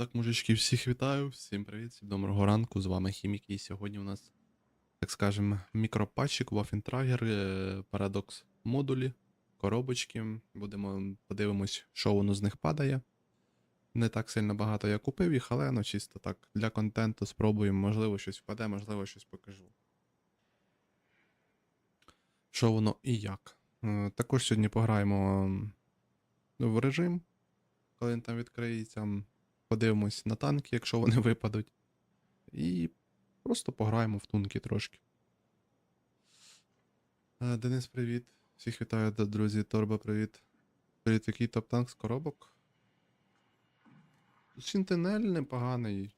Так, мужички, всіх вітаю, всім привіт, всім доброго ранку. З вами Хімік, і сьогодні у нас, так скажем, мікропатчик, Waffentrager, е, парадокс модулі, коробочки. Будемо подивимось, що воно з них падає. Не так сильно багато я купив їх, але ну чисто так для контенту спробуємо, можливо, щось впаде, можливо, щось покажу. Що воно і як. Е, Також сьогодні пограємо в режим, коли він там відкриється. Подивимось на танки, якщо вони випадуть. І просто пограємо в тунки трошки. Е, Денис, привіт. Всіх вітаю, друзі. Торба, привіт. Привіт, який топ-танк з коробок? Сінтинель непоганий.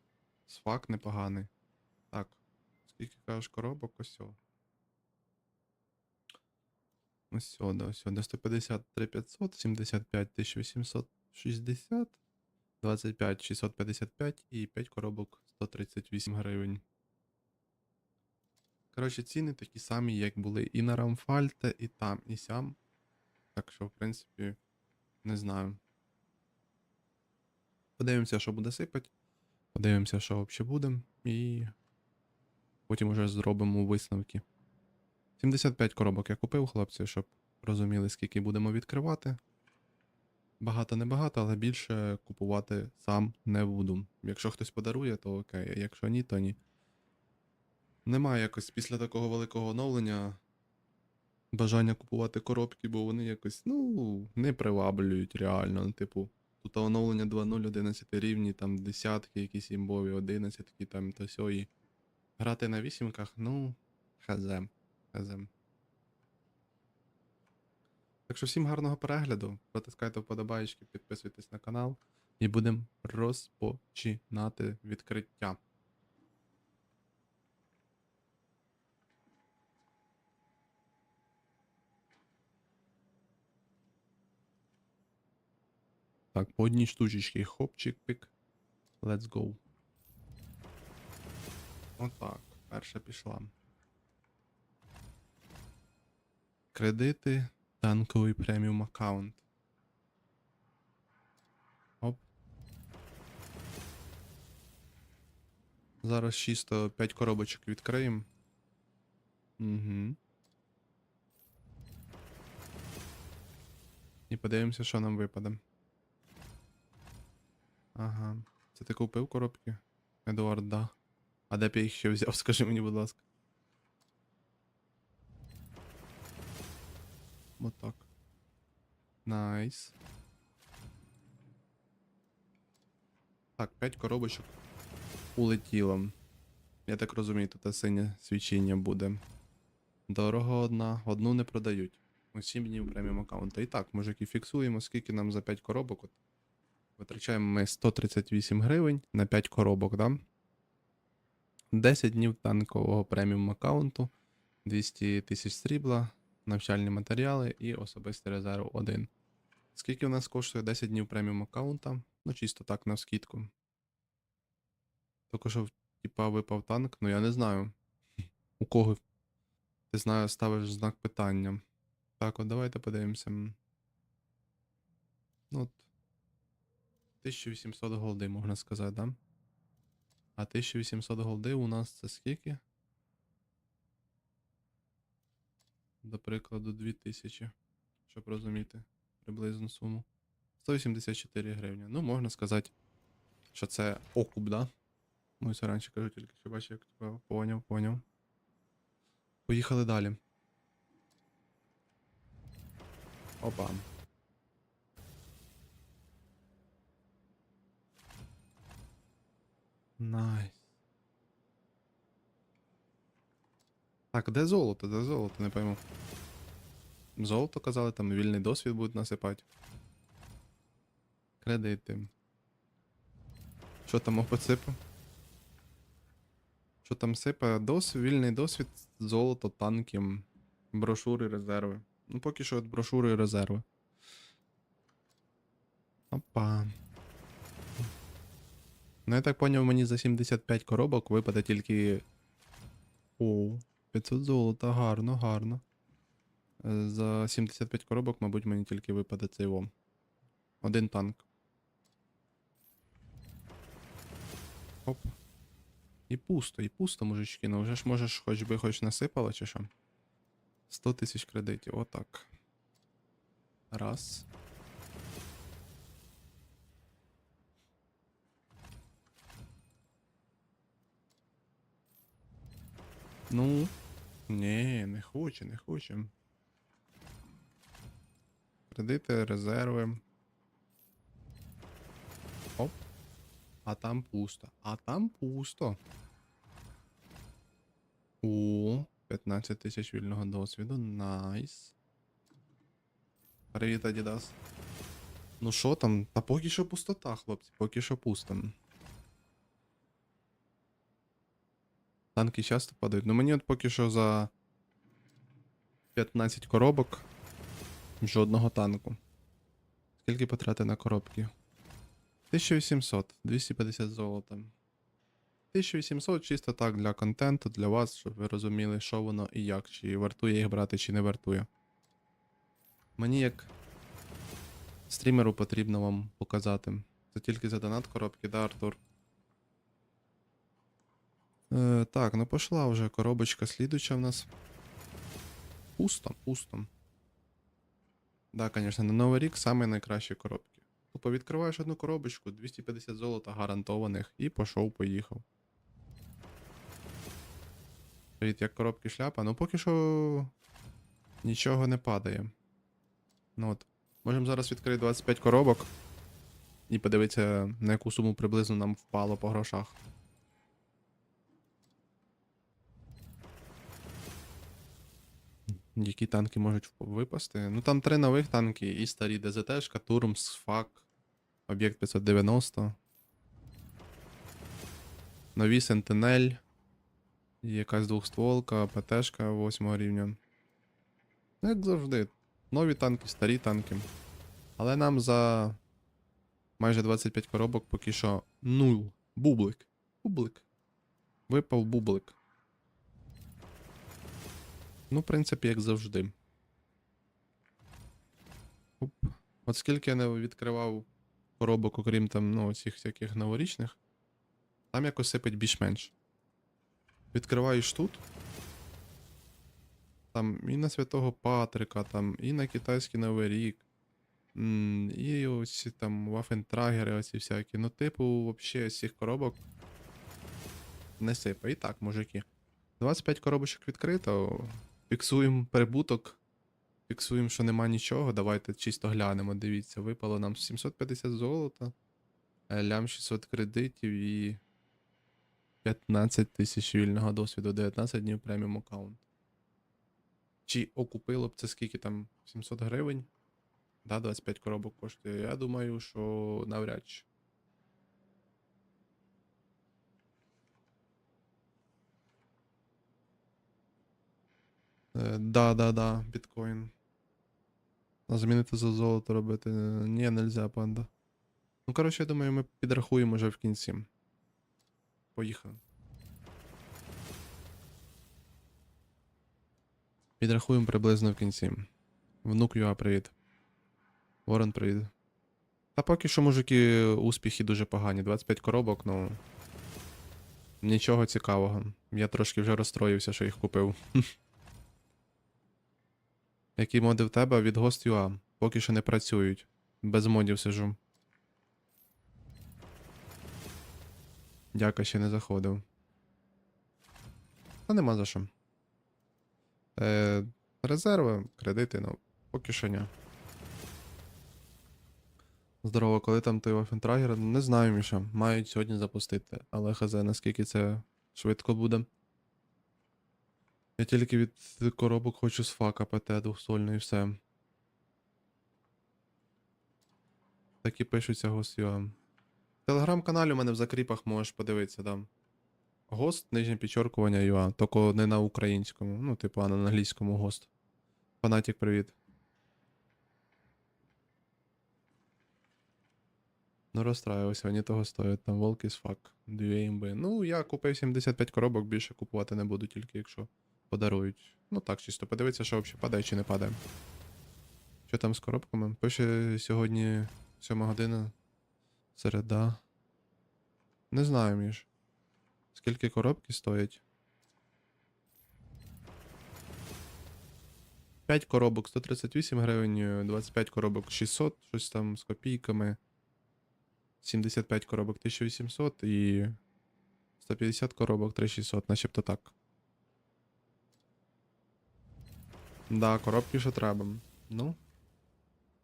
Сфак непоганий. Так. Скільки кажеш коробок? Ось. о. Ось сюди, ось сюди. 150 3500, 75 1860. 25 655 і 5 коробок 138 гривень. Коротше, ціни такі самі, як були і на Рамфальте, і там, і сям. Так що, в принципі, не знаю. Подивимося, що буде сипати. Подивимося, що взагалі буде. І потім уже зробимо висновки. 75 коробок я купив, хлопці, щоб розуміли, скільки будемо відкривати. Багато не багато, але більше купувати сам не буду. Якщо хтось подарує, то окей, а якщо ні, то ні. Немає якось після такого великого оновлення бажання купувати коробки, бо вони якось, ну, не приваблюють реально. Ну, Типу, тут оновлення 2.0, 11 рівні, там десятки, якісь імбові, 11 там та сьо, і Грати на вісімках, ну, хазе, хазе. Так що всім гарного перегляду. Протискайте вподобайки, підписуйтесь на канал і будемо розпочинати відкриття. Так, по одній штучечці хопчик пик. Let's go. Отак, перша пішла. Кредити, танковий преміум аккаунт. Оп. Зараз чисто 5 коробочок відкриємо. Угу. І подивимося, що нам випаде. Ага. Це ти купив коробки? Едуард, да. А де б я їх ще взяв, скажи мені, будь ласка. Отак. Найс. Так, 5 коробочок улетіло. Я так розумію, тут синє свічіння буде. Дорого одна, одну не продають. У 7 днів преміум аккаунта. І так, мужики, фіксуємо, скільки нам за 5 коробок. От. Витрачаємо ми 138 гривень на 5 коробок, да? 10 днів танкового преміум аккаунту, 200 тисяч срібла, навчальні матеріали і особистий резерв 1. Скільки у нас коштує 10 днів преміум аккаунта? Ну, чисто так, на скидку. Тільки що, типа, випав танк, ну я не знаю. У кого ти знаю, ставиш знак питання. Так, от давайте подивимося. Ну, от. 1800 голди, можна сказати, да? А 1800 голди у нас це скільки? До прикладу, 2000. Щоб розуміти приблизну суму. 184 гривні. Ну, можна сказати, що це окуп, да? Ну, це раніше кажу, тільки що бачив, як типа поняв, поняв. Поїхали далі. Опа. Найс. Так, де золото? Де золото? Не пойму. Золото казали, там вільний досвід будуть насипати. Кредити. Що там опит сипе? Що там сипе? Дос, вільний досвід, золото, танки, брошури, резерви. Ну, поки що от брошури і резерви. Опа. Ну, я так поняв, мені за 75 коробок випаде тільки. О, 500 золота, гарно, гарно. Е, За 75 коробок, мабуть, мені тільки випаде цей вом. Один танк. Оп. І пусто, і пусто, мужички. Ну вже ж можеш, хоч би хоч насипало, чи що. 100 тисяч кредитів, отак. Раз. Ну. Ні, не хоче, не хоче. Кредити, резерви. Оп. А там пусто. А там пусто. О, 15 тисяч вільного досвіду. Найс. Привіт, Адідас. Ну що там? Та поки що пустота, хлопці, поки що пусто. Танки часто падають. Ну мені от поки що за 15 коробок жодного танку. Скільки потрати на коробки? 1800, 250 золота. 1800 чисто так для контенту, для вас, щоб ви розуміли, що воно і як, чи вартує їх брати, чи не вартує. Мені як стрімеру потрібно вам показати. Це тільки за донат коробки, да, Артур? Е, так, ну пошла вже коробочка слідуча в нас. Пусто, пусто. Да, звісно, на Новий рік саме найкращі коробки. Тупо відкриваєш одну коробочку, 250 золота гарантованих, і пішов, поїхав. Привіт, як коробки шляпа. Ну поки що нічого не падає. Ну от. Можемо зараз відкрити 25 коробок. І подивитися, на яку суму приблизно нам впало по грошах. Які танки можуть випасти? Ну там три нових танки і старі ДЗТшка, Турмс, ФАК, Об'єкт 590. Нові Сентинель. Якась двохстволка, ПТшка 8 рівня. Ну, як завжди. Нові танки, старі танки. Але нам за майже 25 коробок поки що нуль. Бублик. Бублик. Випав бублик. Ну, в принципі, як завжди. Оп. От скільки я не відкривав коробок, окрім там, ну, цих всяких новорічних, там якось сипить більш-менш. Відкриваєш тут. Там і на Святого Патрика, там, і на китайський Новий рік. І ось там вафентрагери, оці всякі. Ну, типу, вообще з цих коробок не сипе. І так, мужики. 25 коробочок відкрито. Фіксуємо прибуток. Фіксуємо, що нема нічого. Давайте чисто глянемо. Дивіться, випало нам 750 золота, е, лям 600 кредитів і 15 тисяч вільного досвіду, 19 днів преміум аккаунт. Чи окупило б це скільки там? 700 гривень? Да, 25 коробок коштує. Я думаю, що навряд чи. Да, да, да, біткоін. А Замінити за золото робити. е, Ні, нельзя, панда. Ну, коротше, я думаю, ми підрахуємо вже в кінці. Поїхали. Підрахуємо приблизно в кінці. Внук Юа, привіт. Ворон, привіт. Та поки що, мужики, успіхи дуже погані. 25 коробок, ну. Нічого цікавого. Я трошки вже розстроївся, що їх купив. Які моди в тебе від Ghost.ua? Поки що не працюють. Без модів сижу. Дяка ще не заходив. Та нема за що. Е, резерви, кредити, ну, поки що ні. Здорово, коли там той Waffentrager? Не знаю, Міша. Мають сьогодні запустити, але хз, наскільки це швидко буде. Я тільки від коробок хочу з фака ПТ двохсольний і все. Так і пишуться. В телеграм-каналі у мене в закріпах можеш подивитися, да. Гост, нижнє підчоркування UA, тільки не на українському, ну, типу, а на англійському гост. Фанатік, привіт. Ну, розстраювався, вони того стоять, там волки з фак, дві імби. Ну, я купив 75 коробок, більше купувати не буду, тільки якщо подарують. Ну так, чисто подивитися, що взагалі падає чи не падає. Що там з коробками? Пише сьогодні 7 година. Середа. Не знаю, Міш. Скільки коробки стоять? 5 коробок 138 гривень, е, 25 коробок 600, щось там з копійками. 75 коробок 1800 і 150 коробок 3600, начебто так. Да, коробки що треба. Ну.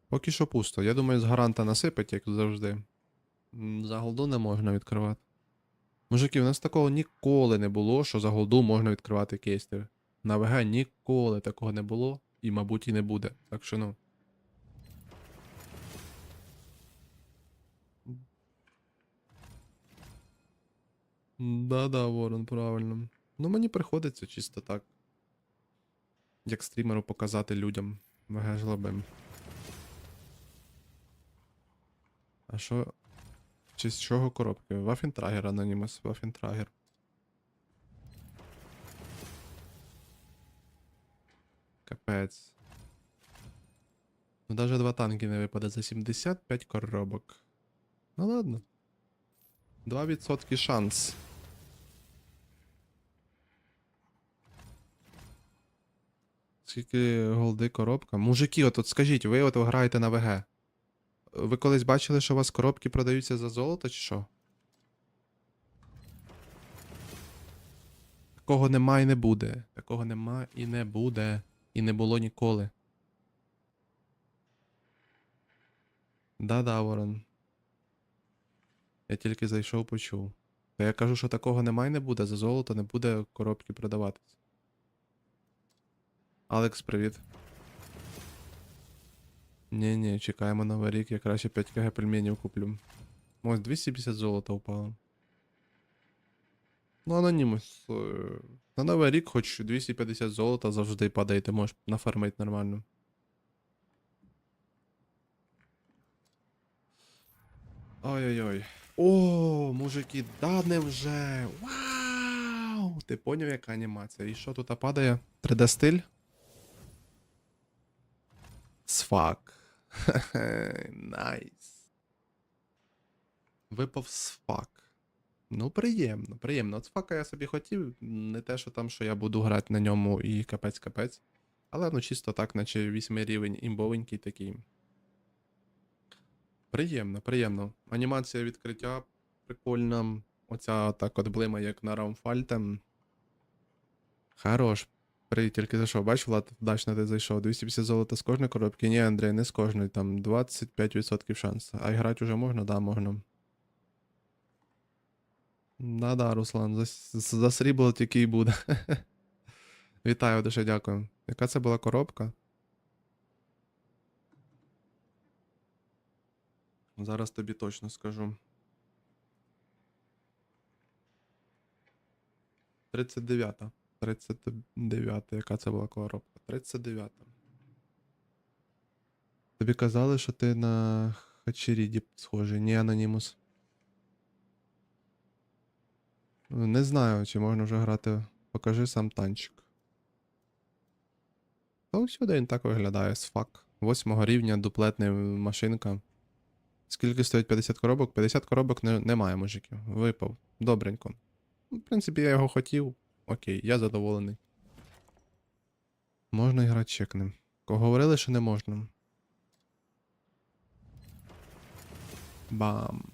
Поки що пусто. Я думаю, з гаранта насипать, як завжди. За голду не можна відкривати. Мужики, у нас такого ніколи не було, що за голду можна відкривати кейстер. На ВГ ніколи такого не було і, мабуть, і не буде. Так що ну. Да-да, Ворон, правильно. Ну, мені приходиться чисто так. Як стрімеру показати людям. ВГ жлобим. А що. Чи з чого коробки? Вафінтрагер, Анонімус, Вафінтрагер. Капець. Ну даже два танки не випаде за 75 коробок. Ну ладно. 2% шанс. Скільки голди коробка? Мужики, от, от скажіть, ви от граєте на ВГ. Ви колись бачили, що у вас коробки продаються за золото, чи що? Такого нема і не буде. Такого нема і не буде. І не було ніколи. Да-да, Ворон. Я тільки зайшов, почув. Та я кажу, що такого нема і не буде. За золото не буде коробки продаватись. Алекс, привіт. Ні, ні, чекаємо новий рік, я краще 5 кг пельменів куплю. Ось 250 золота упало. Ну, анонімус. е, На новий рік хоч 250 золота завжди падає, ти можеш нафармити нормально. Ой-ой-ой. О, мужики, да невже. Вау! Ти поняв, яка анімація? І що тут падає? 3D стиль? Сфак. Найс. Випав сфак. Ну, приємно, приємно. От сфака я собі хотів. Не те, що там, що я буду грати на ньому і капець-капець. Але ну чисто так, наче 8 рівень імбовенький такий. Приємно, приємно. Анімація відкриття прикольна. Оця так от блима, як на Раумфальте. Хорош. Привіт, тільки зайшов. Бач, Влад, вдачно ти зайшов. 250 золота з кожної коробки. Ні, Андрій, не з кожної, там 25% шанс. А грати вже можна? Да, можна. Да-да, Руслан, за, за срібло тільки і буде. Вітаю, дуже дякую. Яка це була коробка? Зараз тобі точно скажу. 39-та. 39-та, яка це була коробка? 39-та. Тобі казали, що ти на Хачеріді схожий, ні, анонімус. Не знаю, чи можна вже грати. Покажи сам танчик. Та всюди він так виглядає, сфак. Восьмого рівня дуплетна машинка. Скільки стоїть 50 коробок? 50 коробок не, немає, мужиків. Випав. Добренько. В принципі, я його хотів. Окей, я задоволений. Можна і грати чекнем. Говорили, що не можна. Бам.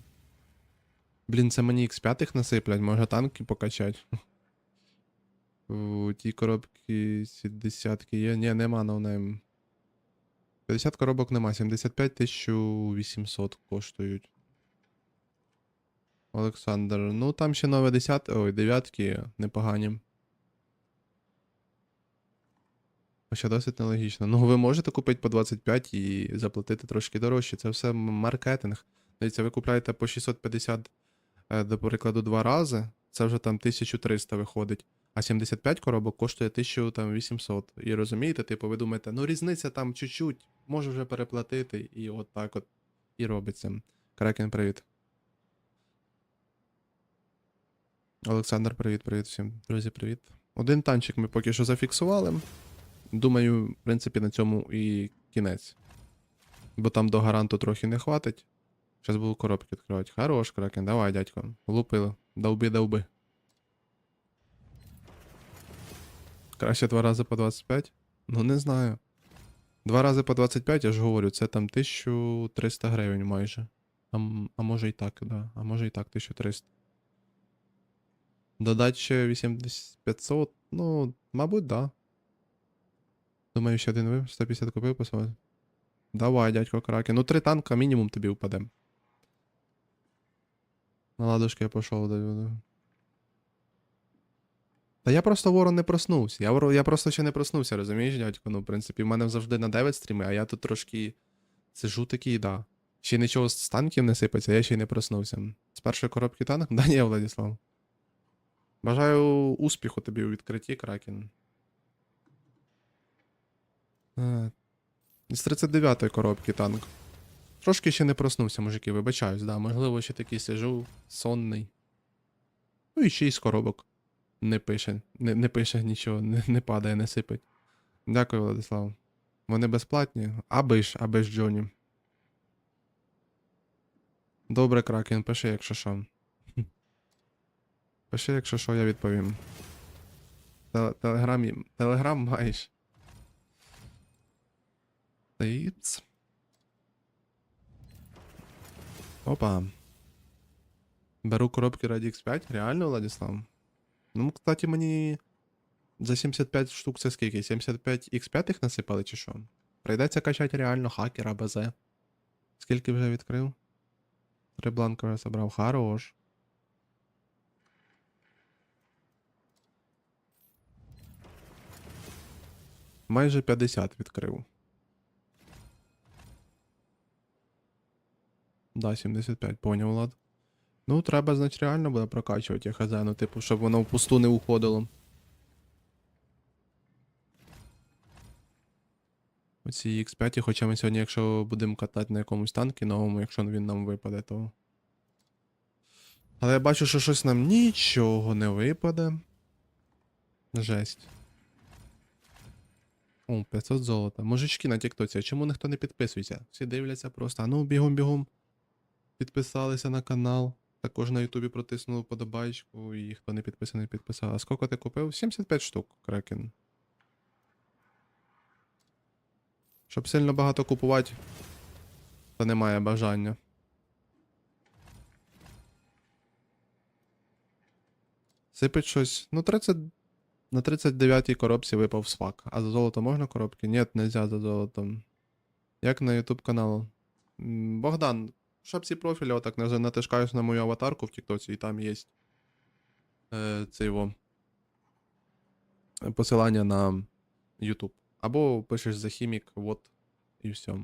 Блін, це мені X5 насиплять, може танки покачать. У ті коробки 70 є. Ні, нема ноунейм. 50 коробок нема, 75 1800 коштують. Олександр. Ну там ще нове 10. Ой, дев'ятки непогані. Хоча досить нелогічно. Ну, ви можете купити по 25 і заплатити трошки дорожче. Це все маркетинг. Дивіться, ви купляєте по 650, е, до прикладу, два рази. Це вже там 1300 виходить. А 75 коробок коштує 1800. І розумієте, типу, ви думаєте, ну різниця там чуть-чуть, можу вже переплатити, і от так от і робиться. Кракен, привіт. Олександр, привіт-привіт всім. Друзі, привіт. Один танчик ми поки що зафіксували. Думаю, в принципі, на цьому і кінець. Бо там до гаранту трохи не хватить. Зараз буду коробки відкривати. Хорош, кракен, давай, дядько. Лупили. Довби, довби. Краще два рази по 25? Ну не знаю. Два рази по 25, я ж говорю, це там 1300 гривень майже. А, а може і так, да. А може і так, 1300. Додать ще 8500, ну, мабуть, да. Думаю, ще один ви 150 купив посилати. Давай, дядько Кракен. Ну, три танка мінімум тобі впаде. На ладушки я пішов. даю, да. Та я просто ворон не проснувся. Я, я просто ще не проснувся, розумієш, дядько? Ну, в принципі, в мене завжди на 9 стріми, а я тут трошки сижу такий, да. Ще нічого з танків не сипеться, я ще й не проснувся. З першої коробки танк? Да ні, Владислав. Бажаю успіху тобі у відкритті, Кракен. Е, З 39-ї коробки танк. Трошки ще не проснувся, мужики, вибачаюсь, да. Можливо, ще такий сижу, сонний. Ну і ще й з коробок. Не пише, не, не пише нічого, не, не падає, не сипить. Дякую, Владислав. Вони безплатні. Аби ж, аби ж Джоні. Добре, Кракен, пиши, якщо що. Пиши, якщо що, я відповім. Теле- Телеграмі. Телеграм маєш. Тиц. Опа. Беру коробки раді X5. Реально, Владислав? Ну, кстати, мені за 75 штук це скільки? 75 X5 насипали чи що? Прийдеться качати реально хакера БЗ. Скільки вже відкрив? Три бланкове забрав. Хорош. Майже 50 відкрив. Да, 75, поняв, Влад. Ну, треба, значить, реально буде прокачувати я хз, ну, типу, щоб воно впусту не уходило. Оці X5, хоча ми сьогодні, якщо будемо катати на якомусь танкі новому, якщо він нам випаде, то. Але я бачу, що щось нам нічого не випаде. Жесть. О, 500 золота. Мужички на Тіктоці, чому ніхто не підписується? Всі дивляться просто. А ну, бігом-бігом. Підписалися на канал. Також на Ютубі протиснули подобайку, і хто не підписаний, підписав. А скільки ти купив? 75 штук, Кракен. Щоб сильно багато купувати, то немає бажання. Сипить щось. Ну, 30. На 39-й коробці випав свак. А за золото можна коробки? Ні, нельзя за золотом. Як на YouTube каналу. Богдан, в шапці профіля отак натискаєш на мою аватарку в Тіктоці, і там є е, це його посилання на YouTube. Або пишеш за хімік, вот, і все.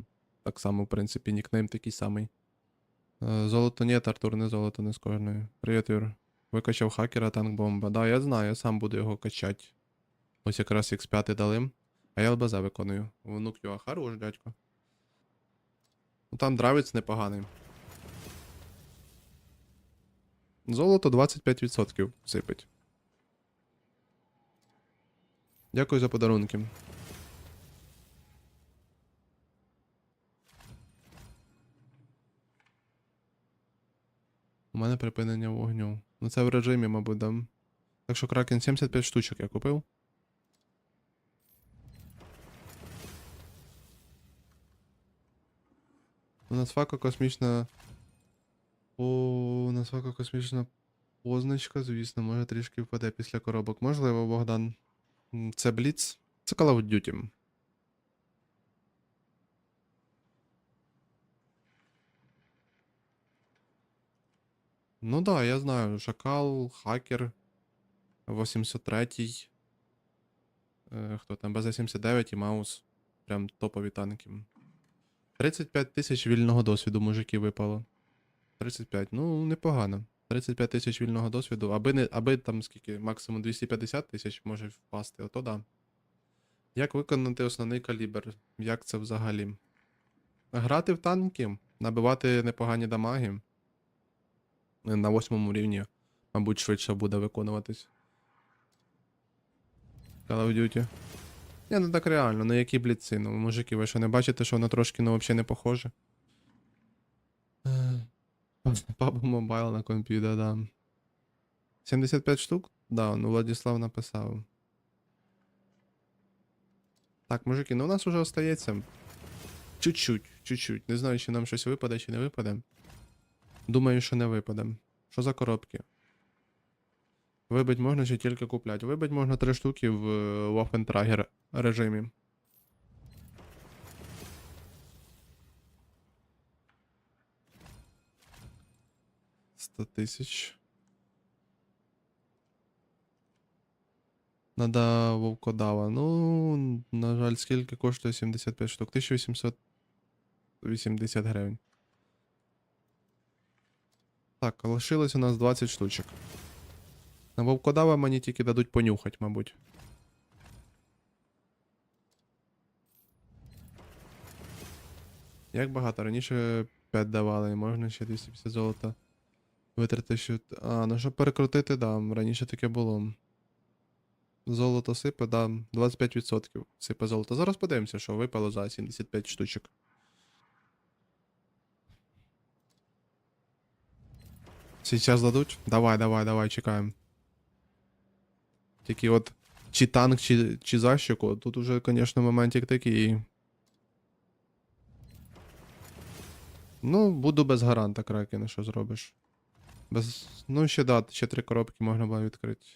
Так само, в принципі, нікнейм такий самий. Е, Золото ні, Артур, не золото, не з кожної. Привіт, Юр. Викачав хакера танк бомба. Да, я знаю, я сам буду його качати. Ось якраз X5 дали. А я ЛБЗ виконую. Внук Юа, хорош, дядько. Ну там дравець непоганий. Золото 25% сипить. Дякую за подарунки. У мене припинення вогню. Ну це в режимі, мабуть, дам. Так що Кракен 75 штучок я купив. У нас фака космічна. О, у нас фака космічна позначка, звісно, може трішки впаде після коробок. Можливо, Богдан. Це Бліц. Це Call of Duty. Ну да, я знаю. Шакал, хакер, 803. Е, хто там? БЗ-79 і Маус. Прям топові танки. 35 тисяч вільного досвіду мужики випало. 35, ну непогано. 35 тисяч вільного досвіду, аби не, аби там скільки, максимум 250 тисяч може впасти, ото да. Як виконати основний калібр? Як це взагалі? Грати в танки, набивати непогані дамаги. Е, На восьмому рівні, мабуть, швидше буде виконуватись. Call of Duty. Ні, ну так реально, ну які бліци, ну мужики, ви що не бачите, що воно трошки ну взагалі не похоже? PUBG Mobile на комп'ютер, да. 75 штук? Да, ну Владислав написав. Так, мужики, ну у нас уже остається. Чуть-чуть, чуть-чуть. Не знаю, чи нам щось випаде, чи не випаде. Думаю, що не випаде. Що за коробки? Вибить можна чи тільки купляти? Вибить можна три штуки в е, Waffentrager режимі. Сто тисяч. Надо вовкодава. Ну, на жаль, скільки коштує 75 штук? 1880 гривень. Так, лишилось у нас 20 штучок. На вовкодава мені тільки дадуть понюхать, мабуть. Як багато? Раніше 5 давали, можна ще 250 золота витрати. Що... А, ну щоб перекрутити, да, раніше таке було. Золото сипе, да, 25% сипе золото. Зараз подивимося, що випало за 75 штучок. Сейчас дадуть? Давай, давай, давай, чекаємо. Тільки от чи танк, чи, чи защику, тут уже, звісно, моментик такий. Ну, буду без гаранта, Кракен, що зробиш. Без. Ну, ще да, ще три коробки можна було відкрити.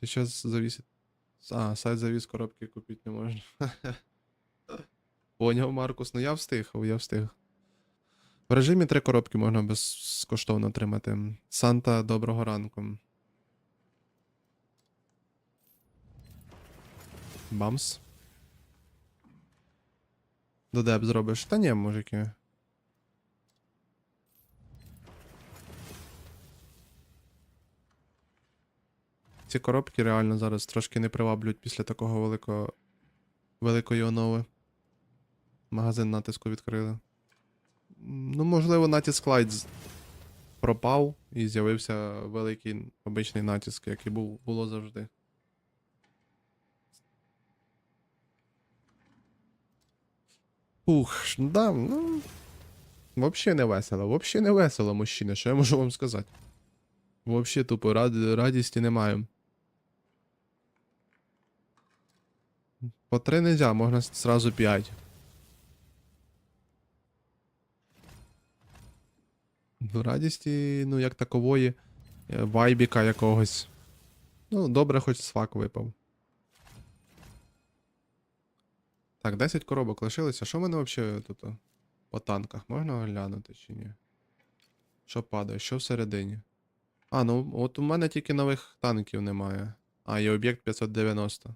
Сейчас зависит. А, сайт завис, коробки купить не можна. Поняв, Маркус. Ну я встиг, я встиг. В режимі три коробки можна безкоштовно отримати. Санта, доброго ранку. Бамс. Додеп зробиш. Та ні, мужики. Ці коробки реально зараз трошки не приваблюють після такого великого великої онови. Магазин натиску відкрили. Ну, можливо, натиск лайт пропав і з'явився великий обичний натиск, як і був, було завжди. Ух, да, ну. Взагалі не весело. Взагалі не весело, мужчина, що я можу вам сказати? Взагалі тупо рад... радісті немає. По три нельзя, можна сразу 5. Радісті, ну, як такової, е, вайбіка якогось. Ну, добре, хоч свак випав. Так, 10 коробок лишилося. Що в мене взагалі тут по танках? Можна оглянути чи ні? Що падає? Що всередині? А, ну от у мене тільки нових танків немає. А, є об'єкт 590.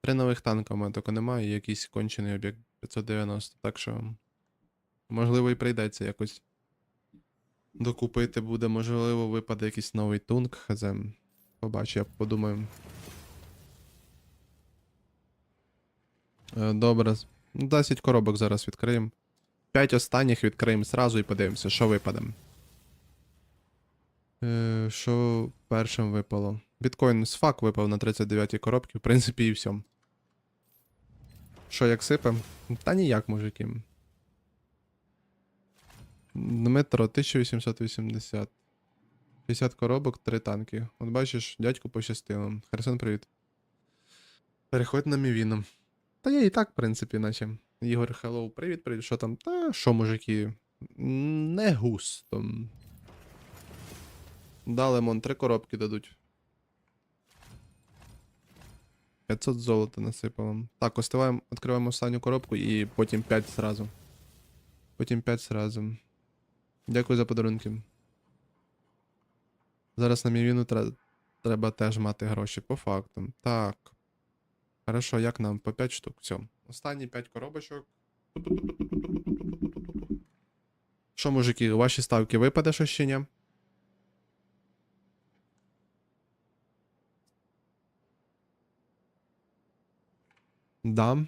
Три нових танка в мене тільки немає, і якийсь кончений об'єкт 590. Так що. Можливо, і прийдеться якось докупити буде, можливо, випаде якийсь новий тунк, хз. Побачу, я подумаю. Е, Добре. Ну, 10 коробок зараз відкриємо. 5 останніх відкриємо зразу і подивимося, що випаде. Е, що першим випало? Біткоін з фак випав на 39 коробці, в принципі, і все. Що, як сипе? Та ніяк, мужики. Дмитро, 1880. 50 коробок, 3 танки. От бачиш, дядьку пощастило. Херсон, привіт. Переходь на Мівіну. Та я і так, в принципі, наче. Ігор, хеллоу, привіт, привіт. Що там? Та що, мужики? Не густо. Да, Лемон, три коробки дадуть. 500 золота насипало. Так, відкриваємо останню коробку і потім 5 зразу. Потім 5 зразу. Дякую за подарунки. Зараз на мівіну тре- треба теж мати гроші по фактам. Так. Хорошо, як нам? По 5 штук. Все. Останні 5 коробочок. Що, мужики, ваші ставки випаде що ще ні? Да.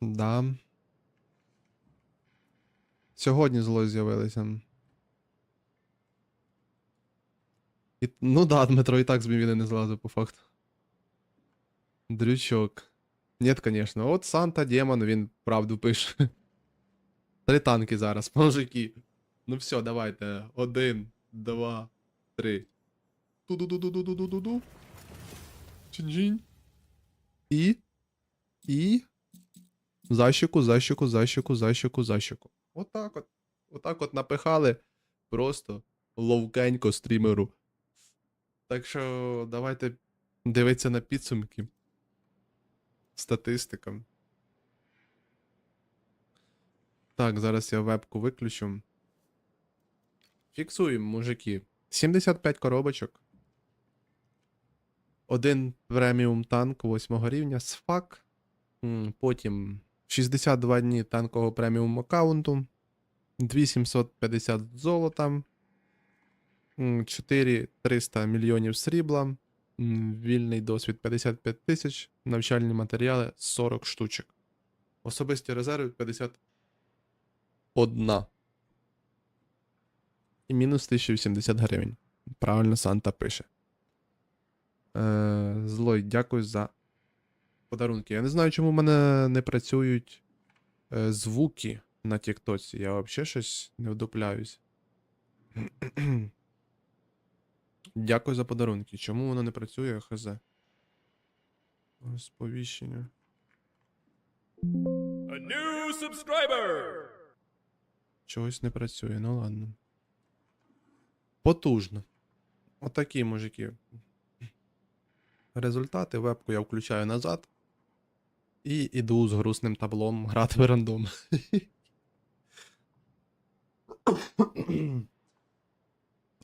Да. Сьогодні зло з'явилися. І... Ну да, Дмитро і так з мівіни не злазив по факту. Дрючок. Нет, конечно. От Санта Демон, він правду пише. Три танки зараз, мужики. Ну все, давайте. Один, два, три. Ту-ду-ду-ду-ду-ду-ду-ду. Чинь-чинь. І і. Защику, защику, защику, защику, защику. Отак от. Отак от напихали просто ловкенько стрімеру. Так що давайте дивитися на підсумки. Статистика. Так, зараз я вебку виключу. Фіксуємо, мужики. 75 коробочок. Один преміум танк 8 рівня СФАК. М, Потім 62 дні танкового преміум аккаунту. 2750 золота. М, 4300 мільйонів срібла. Вільний досвід 55 тисяч. Навчальні матеріали 40 штучок. Особисті резерви 51. І мінус 1080 гривень. Правильно Санта пише. Е, Злой, дякую за подарунки. Я не знаю, чому в мене не працюють е, звуки на Тіктоці. Я взагалі щось не вдупляюсь. Дякую за подарунки. Чому воно не працює, хз. Сповіщення. A new subscriber! Чогось не працює, ну ладно. Потужно. Отакі мужики. Результати вебку я включаю назад. І іду з грустним таблом грати в рандом.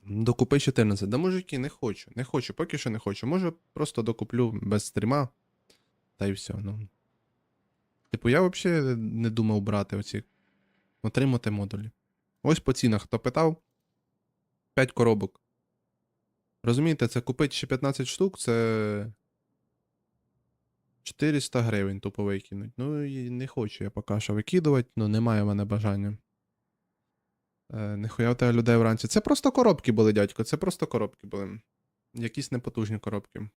Докупи 14. Да мужики, не хочу. Не хочу, поки що не хочу. Може, просто докуплю без стріма. Та й все. Ну. Типу, я взагалі не думав брати оці. Отримати модулі. Ось по цінах, хто питав. 5 коробок. Розумієте, це купити ще 15 штук, це. 400 гривень тупо викинуть. Ну і не хочу я поки що викидувати, ну немає в мене бажання. Е, нихуя в тебе людей вранці. Це просто коробки були, дядько, це просто коробки були. Якісь непотужні коробки.